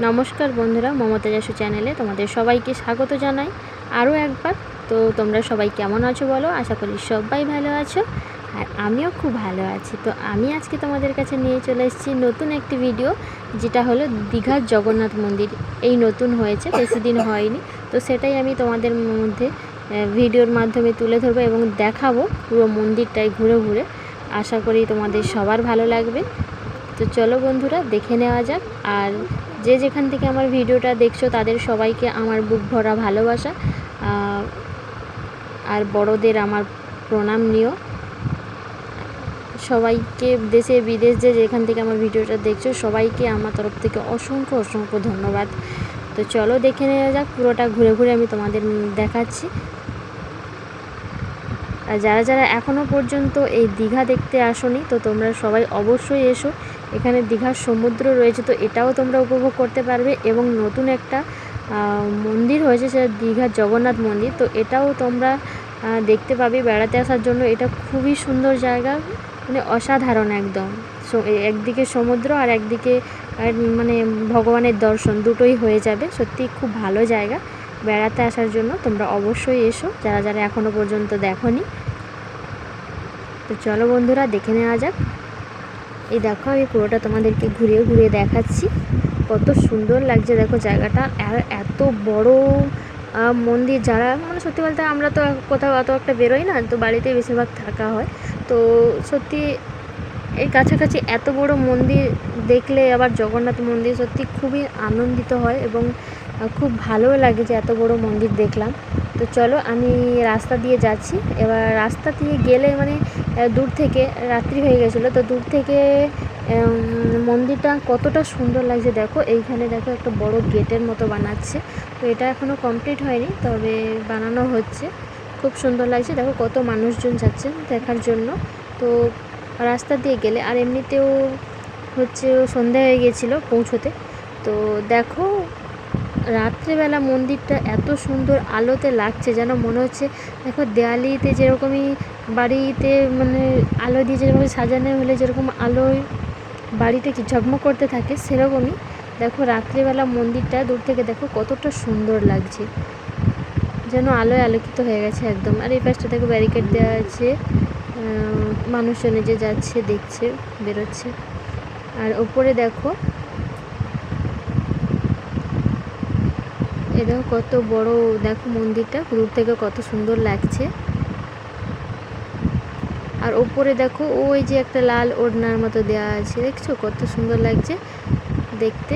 নমস্কার বন্ধুরা, মমতা যাসু চ্যানেলে তোমাদের সবাইকে স্বাগত জানাই। আরও একবার, তো তোমরা সবাই কেমন আছো বলো? আশা করি সবাই ভালো আছো, আর আমিও খুব ভালো আছি। তো আমি আজকে তোমাদের কাছে নিয়ে চলে এসেছি নতুন একটি ভিডিও, যেটা হলো দীঘার জগন্নাথ মন্দির। এই নতুন হয়েছে, বেশি দিন হয়নি, তো সেটাই আমি তোমাদের মধ্যে ভিডিওর মাধ্যমে তুলে ধরবো এবং দেখাবো পুরো মন্দিরটাই ঘুরে ঘুরে। আশা করি তোমাদের সবার ভালো লাগবে। তো চলো বন্ধুরা, দেখে নেওয়া যাক, আর যে যেখান থেকে আমার ভিডিওটা দেখছ, তাদের সবাইকে আমার বুক ভরা ভালোবাসা। আর বড়দের আমার প্রণাম নিও। সবাইকে দেশে, বিদেশ যে যেখান থেকে আমার ভিডিওটা দেখছ, সবাইকে আমার তরফ থেকে অসংখ্য অসংখ্য ধন্যবাদ। তো চলো দেখে নেওয়া যাক, পুরোটা ঘুরে ঘুরে আমি তোমাদের দেখাচ্ছি। আর যারা যারা এখনও পর্যন্ত এই দীঘা দেখতে আসনি, তো তোমরা সবাই অবশ্যই এসো। এখানে দীঘার সমুদ্র রয়েছে, তো এটাও তোমরা উপভোগ করতে পারবে এবং নতুন একটা মন্দির হয়েছে সেটা দীঘার জগন্নাথ মন্দির। তো এটাও তোমরা দেখতে পাবে বেড়াতে আসার জন্য। এটা খুবই সুন্দর জায়গা মানে অসাধারণ একদম। একদিকে সমুদ্র আর একদিকে মানে ভগবানের দর্শন দুটোই হয়ে যাবে। সত্যি খুব ভালো জায়গা। বেড়াতে আসার জন্য তোমরা অবশ্যই এসো। যারা যারা এখনও পর্যন্ত দেখোনি, তো চলো বন্ধুরা দেখে নেওয়া যাক। এই দেখো আমি পুরোটা তোমাদেরকে ঘুরিয়ে ঘুরিয়ে দেখাচ্ছি। কত সুন্দর লাগছে দেখো জায়গাটা। আর এত বড় মন্দির যারা মানে সত্যি বলতে আমরা তো কোথাও অত একটা বেরোই না, তো বাড়িতেই বেশিরভাগ থাকা হয়। তো সত্যি এই কাছাকাছি এত বড় মন্দির দেখলে আবার জগন্নাথ মন্দির সত্যি খুবই আনন্দিত হয় এবং খুব ভালোও লাগে যে এত বড় মন্দির দেখলাম। তো চলো আমি রাস্তা দিয়ে যাচ্ছি। এবার রাস্তা দিয়ে গেলে মানে দূর থেকে, রাত্রি হয়ে গেছিল, তো দূর থেকে মন্দিরটা কতটা সুন্দর লাগছে দেখো। এইখানে দেখো একটা বড় গেটের মতো বানাচ্ছে। তো এটা এখনও কমপ্লিট হয়নি, তবে বানানো হচ্ছে। খুব সুন্দর লাগছে। দেখো কত মানুষজন যাচ্ছেন দেখার জন্য। তো রাস্তা দিয়ে গেলে, আর এমনিতেও হচ্ছে সন্ধ্যা হয়ে গেছিল পৌঁছোতে। তো দেখো রাত্রেবেলা মন্দিরটা এত সুন্দর আলোতে লাগছে, যেন মনে হচ্ছে দেখো দেয়ালিতে যেরকমই, বাড়িতে মানে আলো দিয়ে যেরকম সাজানো হলে যেরকম আলোয় বাড়িতে কি ঝকমক করতে থাকে সেরকমই। দেখো রাত্রিবেলা মন্দিরটা দূর থেকে দেখো কতটা সুন্দর লাগছে, যেন আলোয় আলোকিত হয়ে গেছে একদম। আর এই পাশটা দেখো ব্যারিকেড দেওয়া আছে মানুষজনে যে যাচ্ছে, দেখছে, বেরোচ্ছে। আর ওপরে দেখো এ দেখো কত বড়, দেখো মন্দিরটা, দূর থেকে কত সুন্দর লাগছে। আর ওপরে দেখো, ওই যে একটা লাল ওড়নার মতো দেওয়া আছে, দেখছ? কত সুন্দর লাগছে দেখতে।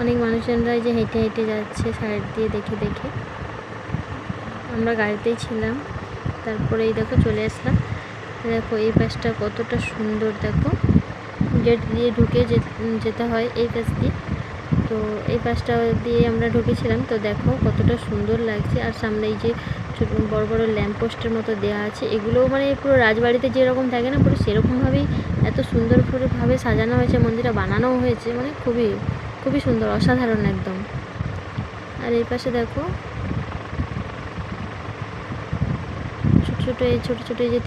অনেক মানুষজনরা যে হেঁটে হেঁটে যাচ্ছে সাইড দিয়ে দেখে দেখে। আমরা গাড়িতেই ছিলাম তারপরে এই দেখো চলে আসলাম। দেখো, এই পাশটা কতটা সুন্দর, দেখো। গেট দিয়ে ঢুকে যেতে হয় এই পাশ দিয়ে। তো এই পাশটা দিয়ে আমরা ঢুকেছিলাম। তো দেখো কতটা সুন্দর লাগছে। আর সামনে এই যে বড় বড় ল্যাম্প পোস্টের মতো দেওয়া আছে এগুলো মানে পুরো রাজবাড়িতে যেরকম থাকে না, পুরো সেরকমভাবেই এত সুন্দর করে ভাবে সাজানো হয়েছে, মন্দিরটা বানানো হয়েছে। মানে খুবই খুবই সুন্দর, অসাধারণ একদম। আর এই পাশে দেখো ছোট ছোট ছোট যে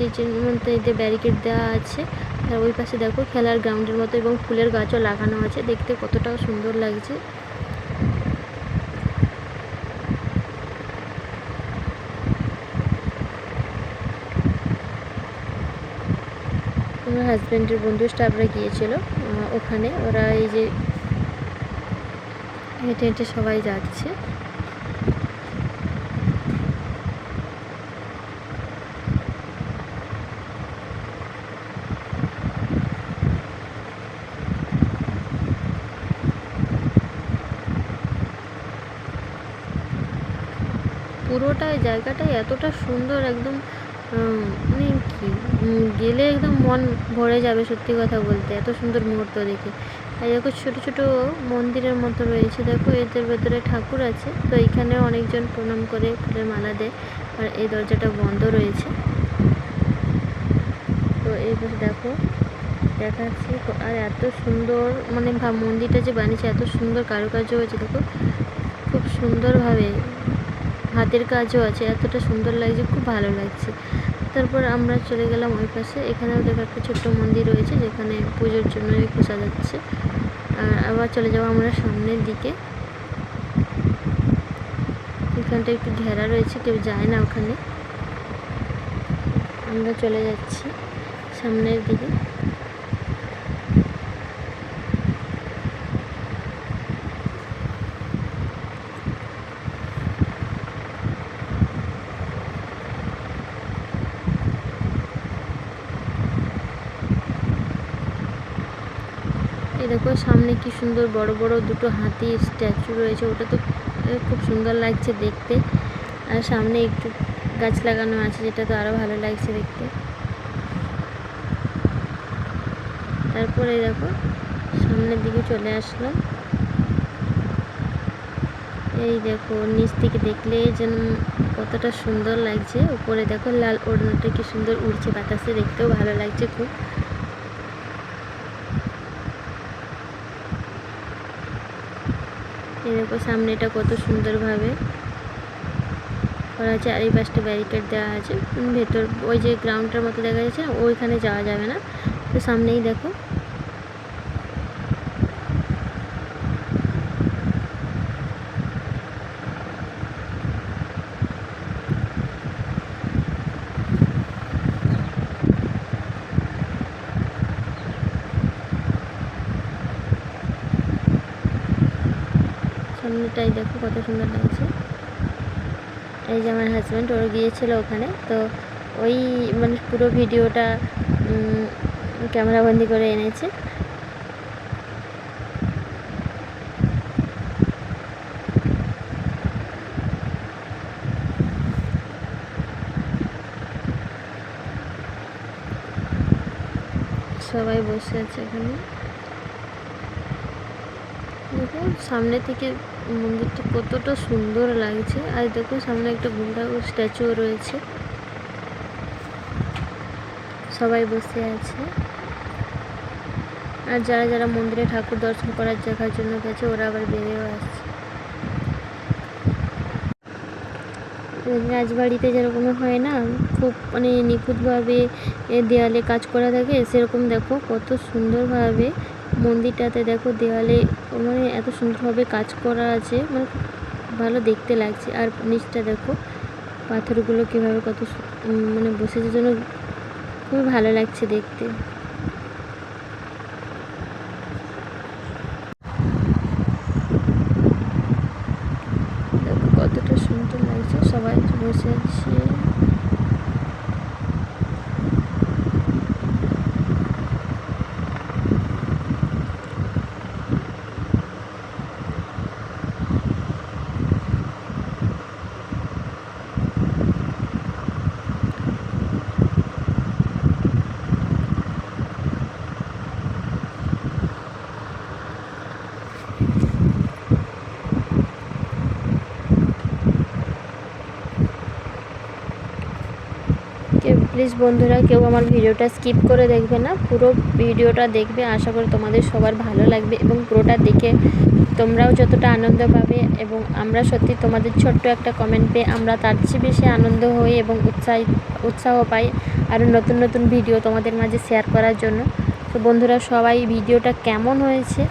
যে ব্যারিকেড দেওয়া আছে, আর ওই পাশে দেখো খেলার গ্রাউন্ডের মতো এবং ফুলের গাছও লাগানো আছে, দেখতে কতটা সুন্দর লাগছে। আমার হাজব্যান্ডের বন্ধু স্টাফরা গিয়েছিল ওখানে। ওরা এই যে হেঁটে হেঁটে সবাই যাচ্ছে। পুরোটা জায়গাটাই এতটা সুন্দর একদম মানে কি গেলে একদম মন ভরে যাবে সত্যি কথা বলতে, এত সুন্দর মুহূর্ত দেখে। আর দেখো ছোটো ছোটো মন্দিরের মতো রয়েছে, দেখো এদের ভেতরে ঠাকুর আছে, তো এইখানে অনেকজন প্রণাম করে ফুলের মালা দেয়, আর এই দরজাটা বন্ধ রয়েছে। তো এইবার দেখো, দেখাচ্ছি আর এত সুন্দর মানে মন্দিরটা যে বানিয়েছে, এত সুন্দর কারুকার্য হয়েছে, দেখো, খুব সুন্দরভাবে হাতের কাজও আছে, এতটা সুন্দর লাগছে, খুব ভালো লাগছে। তারপর আমরা চলে গেলাম ওই পাশে, এখানেও দেখো একটা ছোট্ট মন্দির রয়েছে, যেখানে পুজোর জন্য একটু সাজাচ্ছে আর আবার চলে যাব আমরা সামনের দিকে। এখানটা একটু ঘেরা রয়েছে, কেউ যায় না ওখানে। আমরা চলে যাচ্ছি সামনের দিকে এই দেখো সামনে কি সুন্দর বড় বড় দুটো হাতি স্ট্যাচু রয়েছে, ওটা তো খুব সুন্দর লাগছে দেখতে। আর সামনে একটু গাছ লাগানো আছে, যেটা তো আরও ভালো লাগছে দেখতে। তারপরে দেখো, সামনের দিকে চলে আসলাম। এই দেখো, নিচ থেকে দেখলে যেন কতটা সুন্দর লাগছে। উপরে দেখো লাল ওড়নাটা কি সুন্দর উড়ছে বাতাসে, দেখতেও ভালো লাগছে খুব। এই দেখো, সামনেটা কত সুন্দরভাবে করা আছে আর এই পাশটা ব্যারিকেড দেওয়া আছে। ভেতর, ওই যে গ্রাউন্ডটার মতো দেখা যাচ্ছে, ওইখানে যাওয়া যাবে না। তো সামনেই দেখো সামনেটাই দেখো কত সুন্দর লাগছে। এই যে আমার হাজব্যান্ড ওর গিয়েছিল ওখানে। তো ওই মানে পুরো ভিডিওটা ক্যামেরা বন্দি করে এনেছে। সবাই বসে আছে এখানে। দেখো, সামনে থেকে মন্দিরটা কতটা সুন্দর লাগছে। আর দেখো সামনে একটা বুড়া স্ট্যাচুও রয়েছে। সবাই বসে আছে। আর যারা যারা মন্দিরে ঠাকুর দর্শন করার দেখার জন্য গেছে, ওরা আবার বেরিয়েও আসছে। রাজবাড়িতে যেরকম হয় না, খুব মানে নিখুঁতভাবে দেয়ালে কাজ করা থাকে, সেরকম দেখো কত সুন্দরভাবে মন্দিরটাতে দেখো দেওয়ালে মানে এত সুন্দরভাবে কাজ করা আছে মানে ভালো দেখতে লাগছে। আর নিচটা দেখো, পাথরগুলো কীভাবে কত মানে বসেছে জন্য খুবই ভালো লাগছে দেখতে দেখো কতটা সুন্দর লাগছে সবাই বসে আছে কেউ প্লিজ বন্ধুরা, কেউ আমার ভিডিওটা স্কিপ করে দেখবে না, পুরো ভিডিওটা দেখবে। আশা করি তোমাদের সবার ভালো লাগবে এবং পুরোটা দেখে তোমরাও যতটা আনন্দ পাবে এবং আমরা সত্যি তোমাদের ছোট্ট একটা কমেন্ট পেয়ে আমরা তার চেয়ে বেশি আনন্দ হই এবং উৎসাহিত উৎসাহ পাই আরও নতুন নতুন ভিডিও তোমাদের মাঝে শেয়ার করার জন্য। তো বন্ধুরা, সবাই ভিডিওটা কেমন হয়েছে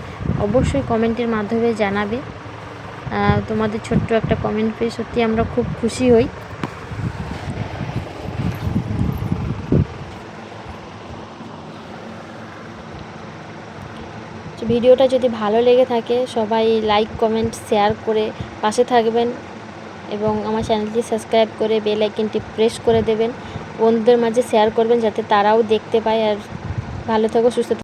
অবশ্যই কমেন্টের মাধ্যমে জানাবে। তোমাদের ছোট্ট একটা কমেন্ট পেয়ে সত্যি আমরা খুব খুশি হই। ভিডিওটা যদি ভালো লেগে থাকে, সবাই লাইক কমেন্ট শেয়ার করে পাশে থাকবেন এবং আমার চ্যানেলটি সাবস্ক্রাইব করে বেল আইকনটি প্রেস করে দেবেন। বন্ধুদের মাঝে শেয়ার করবেন যাতে তারাও দেখতে পায়। আর ভালো থাকো, সুস্থ